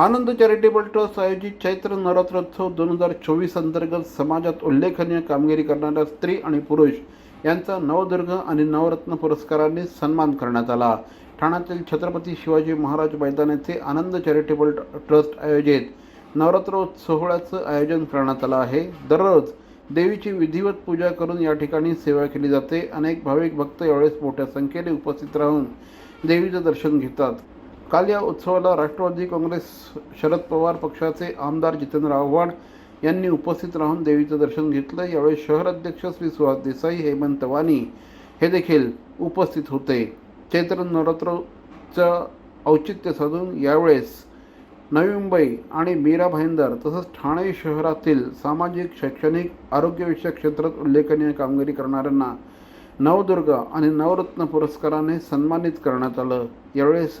आनंद charitable trust आयोजित चैत्र नवरात्रोत्सव दोन हजार चोवीस अंतर्गत समाजात उल्लेखनीय कामगिरी करणाऱ्या स्त्री आणि पुरुष यांचा नवदुर्ग आणि नवरत्न पुरस्कारांनी सन्मान करण्यात आला. ठाण्यातील छत्रपती शिवाजी महाराज मैदान येथे आनंद चॅरिटेबल ट्रस्ट आयोजित नवरात्र सोहळ्याचं आयोजन करण्यात आलं आहे. दररोज देवीची विधिवत पूजा करून या ठिकाणी सेवा केली जाते. अनेक भाविक भक्त यावेळेस मोठ्या संख्येने उपस्थित राहून देवीचं दर्शन घेतात. काल या उत्सवाला राष्ट्रवादी काँग्रेस शरद पवार पक्षाचे आमदार जितेंद्र आव्हाड यांनी उपस्थित राहून देवीचं दर्शन घेतलं. यावेळी शहर अध्यक्ष श्री सुहास देसाई हेमंत वाणी हे देखील उपस्थित होते. चैत्र नवरात्रचं औचित्य साधून यावेळेस नवी मुंबई आणि मीरा भाईंदर तसंच ठाणे शहरातील सामाजिक शैक्षणिक आरोग्यविषयक क्षेत्रात उल्लेखनीय कामगिरी करणाऱ्यांना नवदुर्ग आणि नवरत्न पुरस्काराने सन्मानित करण्यात आलं. यावेळेस